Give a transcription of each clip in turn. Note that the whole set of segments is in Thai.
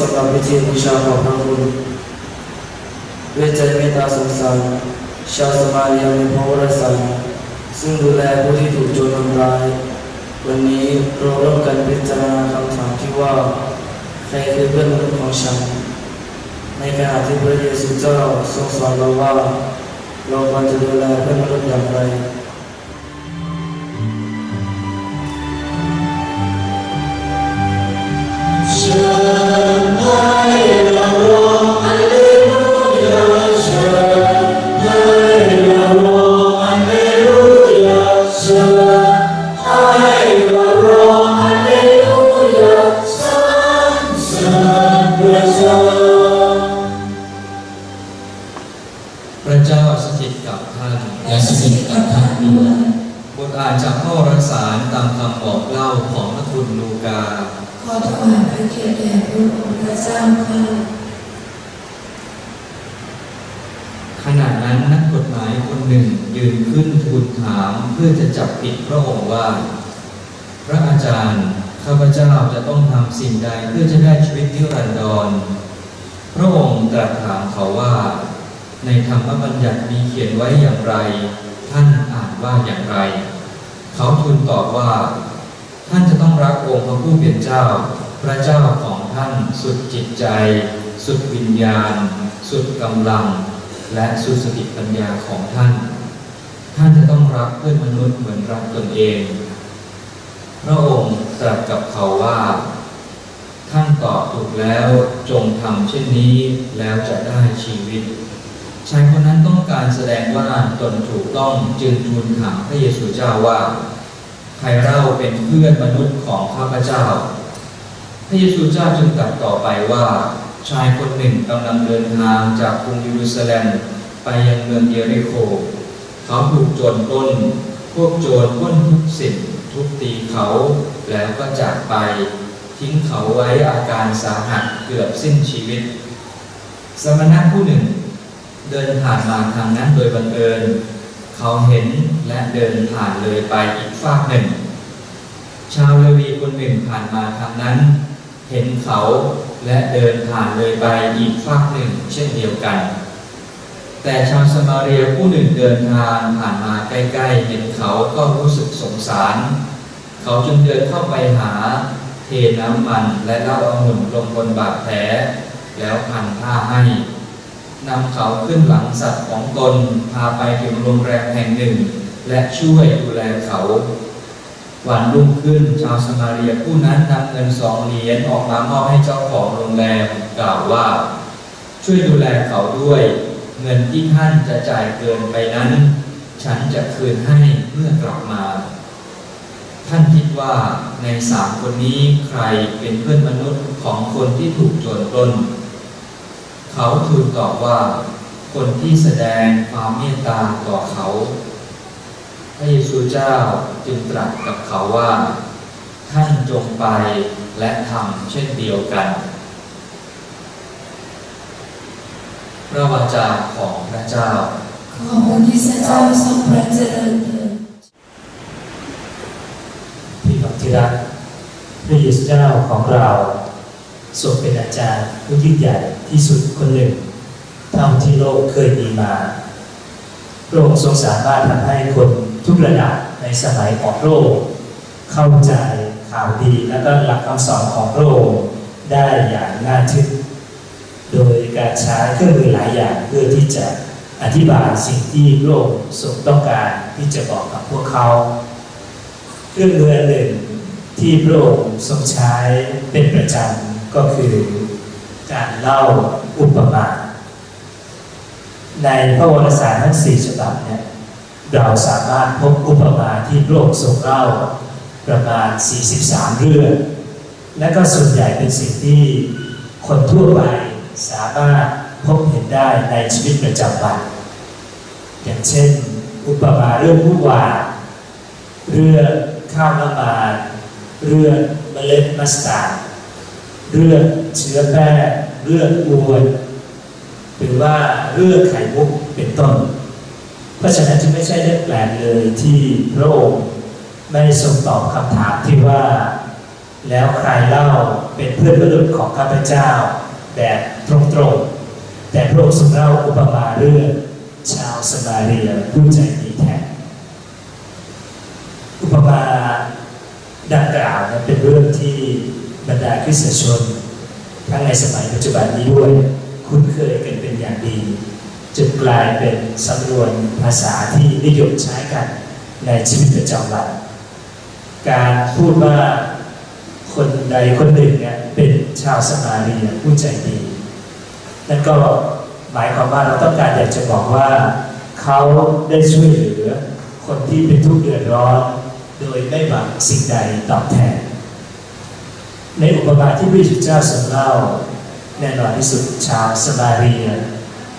สำหรับพิธีบูชาขอบพระคุณด้วยใจเมตตาสงสารชาวสมาเลียในพระวรสารซึ่งดูแลผู้ที่ถูกโจรทำร้าย วันนี้เราร่วมกันพิจารณาคำถามที่ว่า ใครคือเพื่อนมนุษย์ของฉัน ในขณะที่พระเยซูเจ้าทรงสอนเราว่า เราควรจะดูแลเพื่อนมนุษย์อย่างไรพ นักกฎหมายคนหนึ่งยืนขึ้นทูลถามเพื่อจะจับผิดพระองค์ว่า พระอาจารย์ข้าพเจ้าจะต้องทำสิ่งใดเพื่อจะได้ชีวิตนิรันดร พระองค์ตรัสถามเขาว่า ในธรรมบัญญัติมีเขียนไว้อย่างไร ท่านอ่านว่าอย่างไร เขาทูลตอบว่า ท่านจะต้องรักองค์พระผู้เป็นเจ้า พระเจ้าของท่านสุดจิตใจ สุดวิญญาณ สุดกำลัง และสุสติปัญญาของท่าน ท่านจะต้องรักเพื่อนมนุษย์เหมือนรักตนเอง พระองค์ตรัสกับเขาว่า ท่านตอบถูกแล้วจงทำเช่นนี้แล้วจะได้ชีวิตชายคนนั้นต้องการแสดงว่าตนถูกต้องจึงทูลถามพระเยซูเจ้าว่า ใครเล่าเป็นเพื่อนมนุษย์ของข้าพเจ้า พระเยซูเจ้าจึงตรัสต่อไปว่า ชายคนหนึ่งกำลังเดินทางจากกรุงเยรูซาเล็มไปยังเมืองเยริโค เขาถูกโจรปล้น พวกโจรปล้นทุกสิ่งทุบตีเขาแล้วก็จากไป ทิ้งเขาไว้อาการสาหัสเกือบสิ้นชีวิต สมณะผู้หนึ่ง เดินผ่านมาทางนั้นโดยบังเอิญ เขาเห็นและเดินผ่านเลยไปอีกฝากหนึ่ง ชาวเลวีคนหนึ่งผ่านมาทางนั้น เห็นเขา และเดินผ่านเลยไปอีกฝากหนึ่งเช่นเดียวกัน แต่ชาวสมาเรียผู้หนึ่งเดินทางผ่านมาใกล้ๆ เห็นเขาก็รู้สึกสงสาร เขาจึงเดินเข้าไปหาเทน้ำมันและเล้าองุ่นลงบนบาดแผลแล้วพันผ้าให้นำเขาขึ้นหลังสัตว์ของตนพาไปถึงโรงแรมแห่งหนึ่ง และช่วยดูแลเขา วันรุ่งขึ้นชาวสมาเรียผู้นั้นนำเงินสองเหรียญออกมามอบให้เจ้าของโรงแรมกล่าวว่า ช่วยดูแลเขาด้วย เงินที่ท่านจะจ่ายเกินไปนั้น ฉันจะคืนให้เมื่อกลับมา ท่านคิดว่าในสามคนนี้ใครเป็นเพื่อนมนุษย์ของคนที่ถูกโจรปล้น เขาทูลตอบว่า คนที่แสดงความเมตตาต่อเขา พระเยซูเจ้าจึงตรัสกับเขาว่า ท่านจงไปและทำเช่นเดียวกัน พระวจาของพระเจ้า ขอพระคริสตเจ้าทรงพระเจริญเถิดที่ของที่รักพระเยซูเจ้าของเราทรงเป็นอาจารย์ผู้ยิ่งใหญ่ที่สุดคนหนึ่ง เท่าที่โลกเคยมีมาพระองค์ทรงสามารถทำให้คน ทุกระดับในสมัยของโลก เข้าใจข่าวดีและก็หลักคำสอนของพระองค์ได้อย่างน่าทึ่งโดยการใช้เครื่องมือหลายอย่างเพื่อที่จะอธิบายสิ่งที่โลกทรงต้องการที่จะบอกกับพวกเขา เครื่องมืออันหนึ่งที่พระองค์ทรงใช้เป็นประจำก็คือการเล่าอุปมาในพระวรสารทั้งสี่ฉบับเนี่ย เราสามารถพบอุปมาที่พระองค์ทรงเล่าประมาณ 43 เรื่อง และก็ส่วนใหญ่เป็นสิ่งที่คนทั่วไปสามารถพบเห็นได้ในชีวิตประจำวัน อย่างเช่น อุปมาเรื่องผู้หวานเรื่องข้าวน้ำมันเรื่องเมล็ดมัสตาร์ดเรื่องเชื้อแป้งเรื่องอวนหรือว่าเรื่องไข่มุกเป็นต้น ราะฉะนั้นจึงไม่ใช่เรื่องแปลกเลยที่พระองค์ไม่ทรงตอบคำถามที่ว่า แล้วใครเล่าเป็นเพื่อนมนุษย์ของข้าพเจ้าแบบตรงๆ แต่พระองค์ทรงเล่าอุปมาเรื่องชาวสมาเรียผู้ใจดีแท้อุปมาดังกล่าวนะเป็นเรื่องที่บรรดาคริสตชน ทั้งในสมัยปัจจุบันนี้ด้วยคุ้นเคยกันเป็นอย่างดี จนกลายเป็นสำนวนภาษาที่นิยมใช้กันในชีวิตประจำวันการพูดว่าคนใดคนหนึ่งเนี่ยเป็นชาวสมาเรียผู้ใจดี นั่นก็หมายความว่าเราต้องการอยากจะบอกว่าเขาได้ช่วยเหลือคนที่เป็นทุกข์เดือดร้อน โดยไม่หวังสิ่งใดตอบแทน ในอุปมาที่พระเจ้าทรงเล่าแน่นอนที่สุดชาวสมาเรีย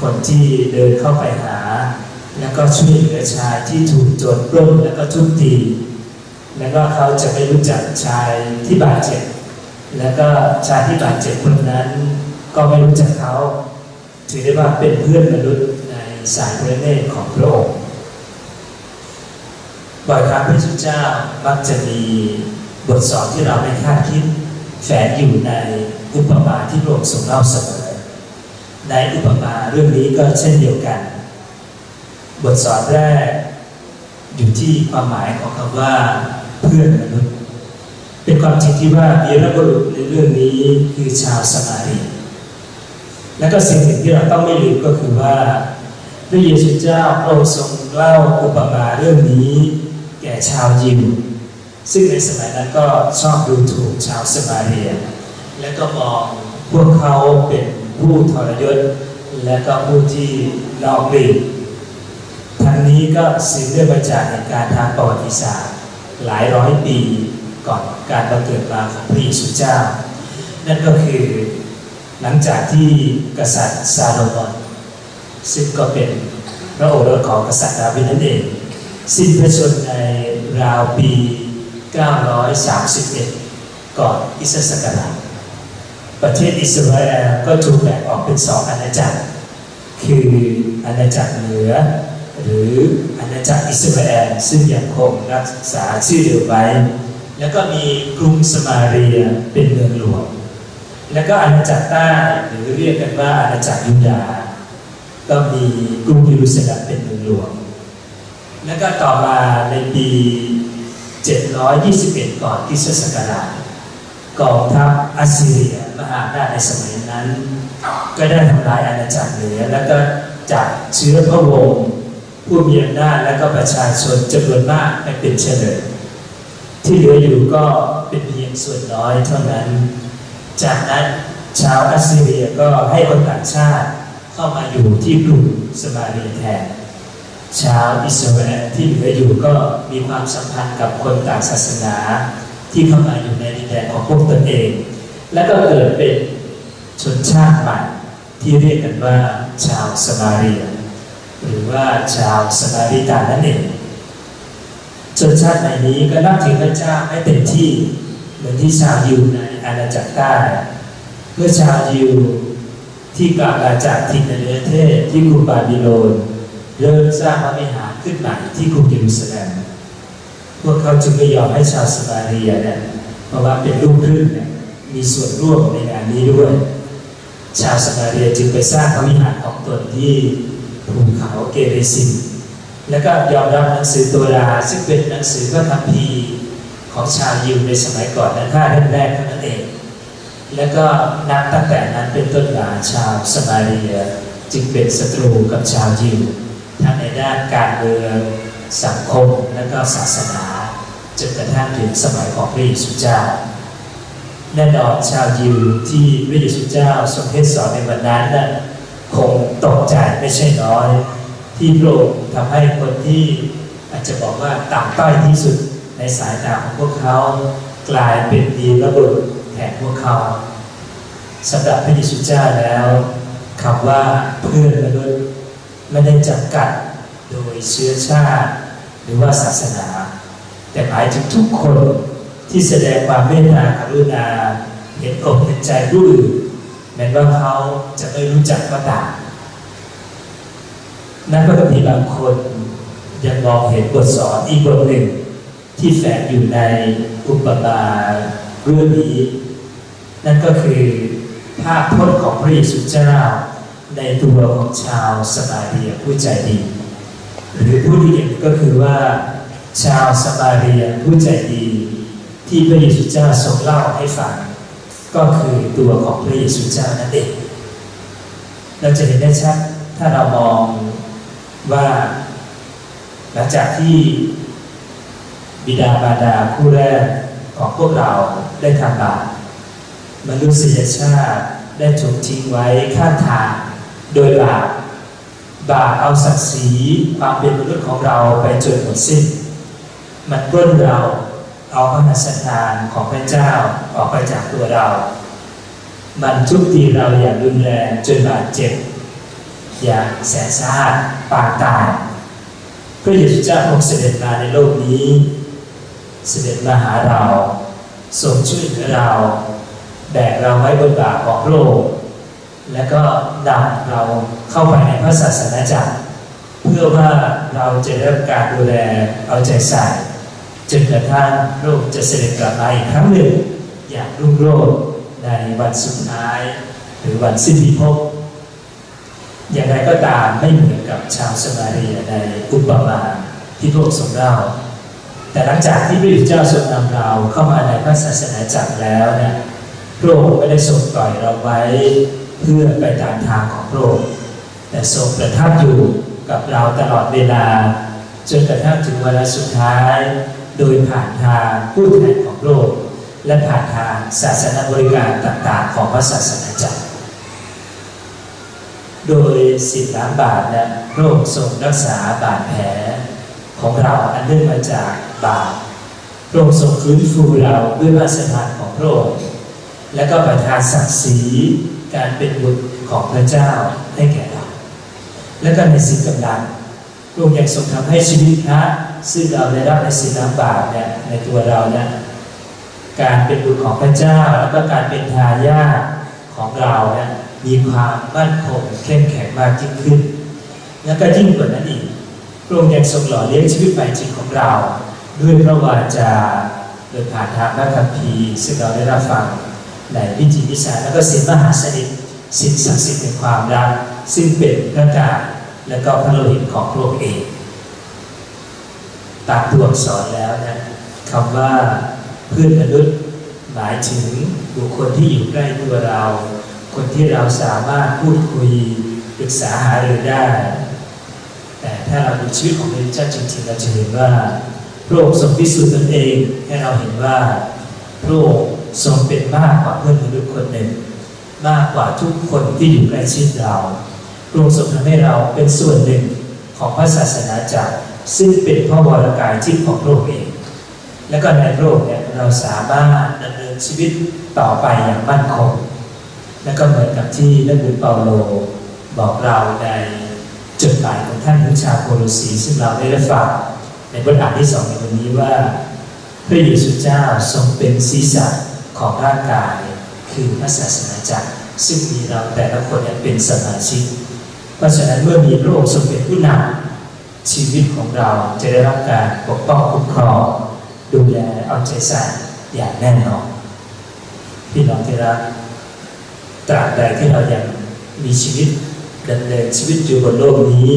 คนที่เดินเข้าไปหา แล้วก็ช่วยเหลือชายที่ถูกโจรปล้นแล้วก็ทุบตีแล้วก็เขาจะไม่รู้จักชายที่บาดเจ็บ แล้วก็ชายที่บาดเจ็บคนนั้น ก็ไม่รู้จักเขาถือได้ว่าเป็นเพื่อนมนุษย์ในสายพระเนตรของพระองค์บ่อยครั้งพระเยซูเจ้ามักจะมีบทสอนที่เราไม่คาดคิดแฝงอยู่ในอุปมาที่พระองค์ทรงเล่าเสมอ ในอุปมาเรื่องนี้ก็เช่นเดียวกัน บทสอนแรก อยู่ที่ความหมายของคำว่าเพื่อนมนุษย์ เป็นความจริงที่ว่าวีรบุรุษในเรื่องนี้คือชาวสมารีและก็สิ่งหนึ่งที่เราต้องไม่ลืมก็คือว่าพระเยซูเจ้าพระองค์ทรงเล่าอุปมาเรื่องนี้ แก่ชาวยิวซึ่งในสมัยนั้นก็ชอบดูถูกชาวสมาเรีย และก็มองพวกเขาเป็น ผู้ทรยศและก็ผู้ที่ลอกลีกทั้งนี้ก็สืบเนื่องมาจากเหตุการณ์ทางประวัติศาสตร์ หลายร้อยปีก่อนการบังเกิดมาของพระเยซูเจ้า นั่นก็คือหลังจากที่กษัตริย์ซาโลมอนซึ่งก็เป็นพระโอรสของกษัตริย์ดาวิดนั่นเอง สิ้นพระชนในราวปี 931 ก่อนอิสศักราช ประเทศอิสราเอลก็ถูกแบ่งออกเป็นสองอาณาจักร คืออาณาจักรเหนือ หรืออาณาจักรอิสราเอลซึ่งยังคงรักษาชื่อเดิมไว้ แล้วก็มีกรุงสมาเรียเป็นเมืองหลวง แล้วก็อาณาจักรใต้หรือเรียกกันว่าอาณาจักรยูดาห์ก็มีกรุงเยรูซาเล็มเป็นเมืองหลวง แล้วก็ต่อมาในปี 721 ก่อนคริสตศักราช กองทัพอัสซีเรียมหาอำนาจในสมัยนั้น ก็ได้ทำลายอาณาจักรเหนือแล้วก็จับเชื้อพระวงศ์ผู้มีอำนาจและก็ประชาชนจำนวนมากไปเป็นเฉลยที่เหลืออยู่ก็เป็นเพียงส่วนน้อยเท่านั้น จากนั้นชาวอัสซีเรียก็ให้คนต่างชาติเข้ามาอยู่ที่กรุงสมาเรียแทนชาวอิสราเอลที่เหลืออยู่ก็มีความสัมพันธ์กับคนต่างศาสนา ที่เข้ามาอยู่ในดินแดนของพวกตนเอง และก็เกิดเป็นชนชาติใหม่ที่เรียกกันว่าชาวสมาเรีย หรือว่าชาวสมาริตานั่นเองชนชาติใหม่นี้ก็นับถือพระเจ้าให้เต็มที่เหมือนที่ชาวยิวในอาณาจักรใต้เมื่อชาวยิวที่กลับมาจากถิ่นในประเทศที่กรุงบาบิโลนเริ่มสร้างพระวิหารขึ้นใหม่ที่กรุงเยรูซาเล็ม พวกเขาจึงไม่ยอมให้ชาวสมาเรียเนี่ยเพราะว่าเป็นลูกครึ่งเนี่ยมีส่วนร่วมในงานนี้ด้วย ชาวสมาเรียจึงไปสร้างพระวิหารของตนที่ภูเขาเกเรซินแล้วก็ยอมรับหนังสือตัวราซึ่งเป็นหนังสือพระคัมภีร์ของชาวยิวในสมัยก่อนนั้นห้าเล่มแรกเท่านั้นเอง แล้วก็นับตั้งแต่นั้นเป็นต้นมาชาวสมาเรีย จึงเป็นศัตรูกับชาวยิวทั้งในด้านการเมือง สังคมและก็ศาสนาจนกระทั่งถึงสมัยของพระเยซูเจ้าแน่นอนชาวยิวที่พระเยซูเจ้าทรงเทศสอนในวันนั้นนั้นคงตกใจไม่ใช่น้อย ที่พระองค์ทำให้คนที่อาจจะบอกว่าต่ำต้อยที่สุดในสายตาของพวกเขากลายเป็นดีระบุรุษแทนพวกเขาสำหรับพระเยซูเจ้าแล้วคำว่าเพื่อนมนุษย์ไม่ได้จำกัด โดยเชื้อชาติ หรือว่าศาสนา แต่หมายถึงทุกคนที่แสดงความเมตตากรุณา เห็นอกเห็นใจผู้อื่นแม้ว่าเขาจะไม่รู้จักก็ตามนักพระมีบางคนยังมองเห็นบทสอนอีกบทหนึ่ง ที่แฝงอยู่ในอุปมาเรื่องนี้ นั่นก็คือภาพพจน์ของพระเยซูเจ้าในตัวของชาวสมาเรียผู้ใจดี หรือผู้ที่เห็นก็คือว่า ชาวสมาเรียผู้ใจดี ที่พระเยซูเจ้าทรงเล่าให้ฟังก็คือตัวของพระเยซูเจ้านั่นเองเราจะเห็นได้ชัดถ้าเรามองว่า หลังจากที่บิดามารดาคู่แรกของพวกเราได้ทำบาปมนุษยชาติได้ถูกทิ้งไว้ข้างทางโดยบาป บาปเอาศักดิ์ศรีความเป็นมนุษย์ของเราไปจนหมดสิ้น มันปล้นเราเอาพระหัสถานของพระเจ้าออกไปจากตัวเรา มันทุบตีเราอย่างรุนแรงจนบาดเจ็บ อย่างแสนสาหัสปางตายพระเยซูเจ้าทรงเสด็จมาในโลกนี้ เสด็จมาหาเราทรงช่วยเหลือเรา แบกเราไว้บนบ่าของโลก และก็นำเราเข้าไปในพระศาสนาจักร เพื่อว่าเราจะได้รับการดูแลเอาใจใส่จนกระทั่งโลกจะเสด็จกลับมาอีกครั้งหนึ่ง อย่างรุ่งโรจน์ในวันสุดท้าย หรือวันสิ้นภพอย่างไรก็ตามไม่เหมือนกับชาวสมาเรียในอุปมาที่พระองค์ทรงเล่าแต่หลังจากที่พระเยซูเจ้าทรงนำเราเข้ามาในพระศาสนาจักรแล้วเนี่ยพระองค์ไม่ได้ทรงปล่อยเราไว้ เพื่อไปตามทางของพระองค์แต่ทรงประทับอยู่กับเราตลอดเวลา จนกระทั่งถึงเวลาสุดท้าย โดยผ่านทางผู้แทนของโลก และผ่านทางศาสนบริการต่างๆ ของพระศาสนาจักรโดยสิบล้านบาทนะพระองค์ทรงรักษาบาดแผลของเราอันเนื่องมาจากบาปพระองค์ทรงฟื้นฟูเราด้วยพระสถานของพระองค์และก็ประทานศักดิ์ศรี การเป็นบุตรของพระเจ้าให้แก่เรา และก็ในสิ่งกำลังพระองค์ยังทรงทำให้ชีวิตพระซึ่งเราได้รับในสิบล้านบาทเนี่ยในตัวเราเนี่ยการเป็นบุตรของพระเจ้า แล้วก็การเป็นทายาทของเราเนี่ยมีความมั่นคงเข้มแข็งมากยิ่งขึ้น แล้วก็ยิ่งกว่านั้นอีกพระองค์ยังทรงหล่อเลี้ยงชีวิตฝ่ายจิตของเรา ด้วยพระวาจาโดยผ่านทางพระคัมภีร์ซึ่งเราได้รับฟัง ในพิธีพิสาแล้วก็สิ่งมหาสนิทสิ่งศักดิ์สิทธิ์ในความรักซึ่งเป็นพระกายและก็พระโลหิตของพระองค์เองตามตัวอักษรแล้วนะคำว่าเพื่อนมนุษย์หมายถึงบุคคลที่อยู่ใกล้ตัวเรา คนที่เราสามารถพูดคุยปรึกษาหารือได้ แต่ถ้าเราดูชีวิตของพระเจ้าจริงๆเราจะเห็นว่า พระองค์ทรงพิสูจน์ตนเองให้เราเห็นว่าพระองค์ ทรงเป็นมากกว่าเพื่อนมนุษย์คนหนึ่ง มากกว่าทุกคนที่อยู่ใกล้ชิดเราพระองค์ทรงทำให้เราเป็นส่วนหนึ่งของพระศาสนาจักรซึ่งเป็นพระวรกายที่ของพระองค์เอง และก็ในพระองค์เนี่ยเราสามารถดำเนินชีวิตต่อไปอย่างมั่นคง และก็เหมือนกับที่นักบุญเปาโลบอกเราในจดหมายของท่านถึงชาโคลสีซึ่งเราได้รับฟังในบทอ่านที่สองในวันนี้ว่า พระเยซูเจ้าทรงเป็นศีรษะ ของร่างกายคือพระศาสนาจักรซึ่งมีเราแต่ละคนเป็นสมาชิก เพราะฉะนั้นเมื่อมีพระองค์ทรงเป็นผู้นำชีวิตของเราจะได้รับการปกป้องคุ้มครองดูแลเอาใจใส่อย่างแน่นอนพี่น้องที่รักตราบใดที่เรายังมีชีวิตดำเนินชีวิตอยู่บนโลกนี้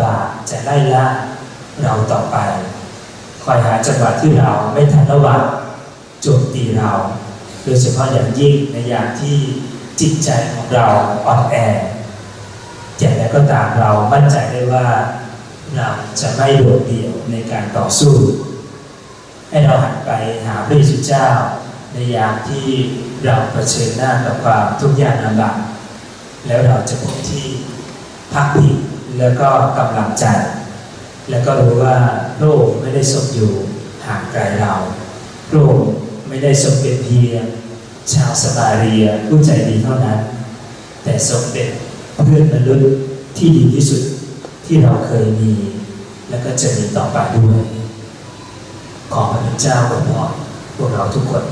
บาปจะไล่ล่าเราต่อไป คอยหาจังหวะที่เราไม่ทันระวัง จมตีเรา โดยเฉพาะอย่างยิ่งในยามที่จิตใจของเราอ่อนแออย่างไรก็ตามเรามั่นใจได้ว่าเราจะไม่โดดเดี่ยวในการต่อสู้ ให้เราหันไปหาพระเยซูเจ้า ในยามที่เราเผชิญหน้ากับความทุกข์ยากลำบากแล้วเราจะพบที่พักพิงแล้วก็กำลังใจ แล้วก็รู้ว่าโลกไม่ได้ทรงอยู่ห่างไกลเราโลก ไม่ได้ทรงเป็นเพียงชาวสมาเรียผู้ใจดีเท่านั้น แต่ทรงเป็นเพื่อนมนุษย์ที่ดีที่สุดที่เราเคยมี และก็จะมีต่อไปด้วย ขอพระเจ้าอวยพรพวกเราทุกคน